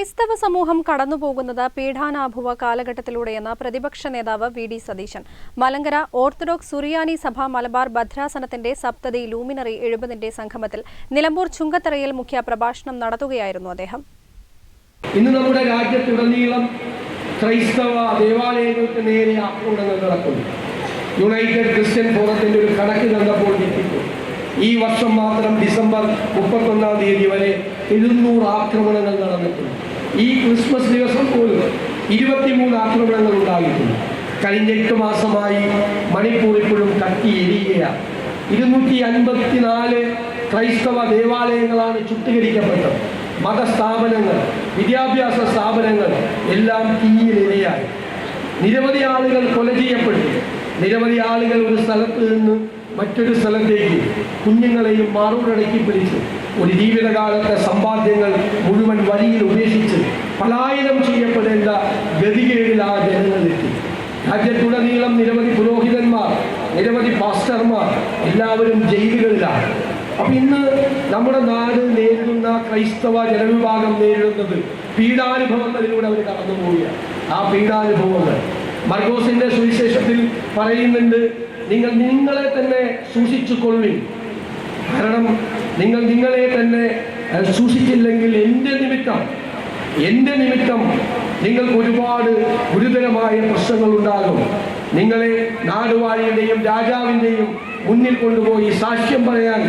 ക്രൈസ്തവ സമൂഹം കടന്നുപോകുന്നത് പീഡാനാഭുവ കാലഘട്ടത്തിലൂടെയെന്ന് പ്രതിപക്ഷ നേതാവ് V D Satheesan. Malankara Orthodox സുറിയാനി സഭ മലബാർ ഭദ്രാസനത്തിന്റെ സപ്തതി ലൂമിനറി എഴുപതിന്റെ സംഗമത്തിൽ നിലമ്പൂർ ചുങ്കത്തറയിൽ മുഖ്യ പ്രഭാഷണം നടത്തുകയായിരുന്നു അദ്ദേഹം. ഇന്ന് നമ്മുടെ രാജ്യത്തുടനീളം ക്രൈസ്തവ ദേവാലയങ്ങൾക്ക് നേരെ ആക്രമണങ്ങൾ നടക്കുന്നു. യുണൈറ്റഡ് ക്രിസ്ത്യൻ ഫോറത്തിന്റെ ഒരു കണക്ക് കണ്ടപ്പോൾ ഈ വർഷം മാത്രം ഡിസംബർ മുപ്പത്തൊന്നാം തീയതി വരെ എഴുന്നൂറ് ആക്രമണങ്ങൾ നടന്നിട്ടുണ്ട്. ഈ ക്രിസ്മസ് ദിവസം പോലും ഇരുപത്തിമൂന്ന് ആക്രമണങ്ങൾ ഉണ്ടായിട്ടുണ്ട്. കഴിഞ്ഞ എട്ട് മാസമായി മണിപ്പൂർ ഇപ്പോഴും കത്തി എരിയുകയാണ്. ഇരുന്നൂറ്റി അൻപത്തിനാല് ക്രൈസ്തവ ദേവാലയങ്ങളാണ് ചുട്ടുകരിക്കപ്പെട്ടത്. മതസ്ഥാപനങ്ങൾ വിദ്യാഭ്യാസ സ്ഥാപനങ്ങൾ എല്ലാം തീയിലിരയായി നിരവധി ആളുകൾ കൊല ചെയ്യപ്പെട്ടു. നിരവധി ആളുകൾ ഒരു സ്ഥലത്ത് നിന്ന് മറ്റൊരു സ്ഥലത്തേക്ക് കുഞ്ഞുങ്ങളെയും മാറോടടക്കി പിടിച്ച്. ഒരു ജീവിതകാലത്തെ സമ്പാദ്യങ്ങൾ പലായനം ചെയ്യപ്പെടേണ്ട ഗതികേടിൽ ആ ജനങ്ങളെത്തി രാജ്യത്തുടനീളം നിരവധി പുരോഹിതന്മാർ നിരവധി പാസ്റ്റർമാർ എല്ലാവരും ജയിലുകളിലാണ്. അപ്പൊ ഇന്ന് നമ്മുടെ നാട് നേരിടുന്ന ക്രൈസ്തവ ജനവിഭാഗം നേരിടുന്നത് പീഡാനുഭവങ്ങളിലൂടെ അവർ കടന്നു പോവുകയാണ്. ആ പീഡാനുഭവങ്ങൾ. മർഗോസിന്റെ സുവിശേഷത്തിൽ പറയുന്നുണ്ട് നിങ്ങൾ നിങ്ങളെ തന്നെ സൂക്ഷിച്ചു കൊള്ളി കാരണം നിങ്ങൾ നിങ്ങളെ തന്നെ സൂക്ഷിച്ചില്ലെങ്കിൽ നിമിത്തം എന്റെ നിമിത്തം നിങ്ങൾക്ക് ഒരുപാട് ഗുരുതരമായ പ്രശ്നങ്ങൾ ഉണ്ടാകും നിങ്ങളെ നാടുവാഴിയുടെയും രാജാവിന്റെയും മുന്നിൽ കൊണ്ടുപോയി സാക്ഷ്യം പറയാൻ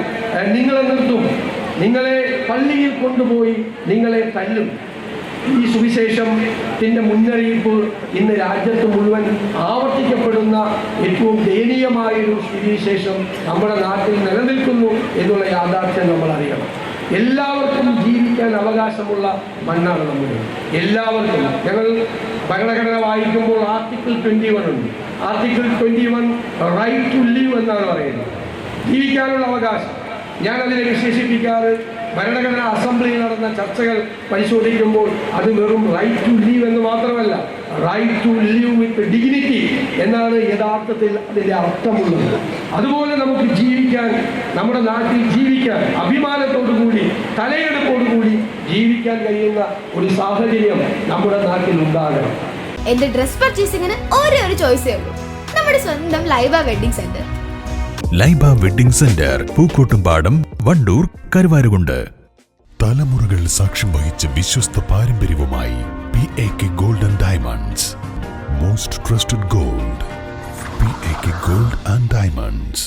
നിങ്ങളെ നിർത്തും. നിങ്ങളെ പള്ളിയിൽ കൊണ്ടുപോയി നിങ്ങളെ തല്ലും. ഈ സുവിശേഷത്തിന്റെ മുന്നറിയിപ്പ് ഇന്ന് രാജ്യത്ത് മുഴുവൻ ആവർത്തിക്കപ്പെടുന്ന ഏറ്റവും ദയനീയമായൊരു സ്ഥിതിവിശേഷം നമ്മുടെ നാട്ടിൽ നിലനിൽക്കുന്നു എന്നുള്ള യാഥാർത്ഥ്യം നമ്മൾ അറിയണം എല്ലാവർക്കും ജീവിക്കാൻ അവകാശമുള്ള മണ്ണാണ് നമ്മുടെ എല്ലാവർക്കും. ഞങ്ങൾ ഭരണഘടന വായിക്കുമ്പോൾ ആർട്ടിക്കിൾ ട്വന്റി വൺ ഉണ്ട്. Article twenty one right to live എന്നാണ് പറയുന്നത്. ജീവിക്കാനുള്ള അവകാശം. ഞാൻ അതിനെ വിശേഷിപ്പിക്കാറ്. ഭരണഘടനാ അസംബ്ലിയിൽ നടന്ന ചർച്ചകൾ പരിശോധിക്കുമ്പോൾ അത് വെറും റൈറ്റ് ടു ലീവ് എന്ന് മാത്രമല്ല right to live with dignity എന്നാണ് യഥാർത്ഥത്തിൽ അതിന്റെ അർത്ഥമുള്ളത്. അതുപോലെ നമുക്ക് ജീവിക്കാൻ നമ്മുടെ നാട്ടിൽ ജീവിക്കാൻ അഭിമാനത്തോടു കൂടി തലയെടുപ്പോടുകൂടി ജീവിക്കാൻ കഴിയുന്ന ഒരു സാഹചര്യം നമ്മുടെ നാട്ടിൽ ഉണ്ടാകണം. എന്റെ ഡ്രസ് പർച്ചേസിങ്ങിന് ഒരേ ഒരു ചോയ്സേ ഉള്ളൂ. നമ്മുടെ സ്വന്തം Laiba wedding centre. Laiba wedding centre Pookkottumpadam Wandoor Karuvarakundu. തലമുറകൾ സാക്ഷ്യം വഹിച്ച വിശ്വസ്ത പാരമ്പര്യവുമായി P A K golden diamonds most trusted gold P A K gold and diamonds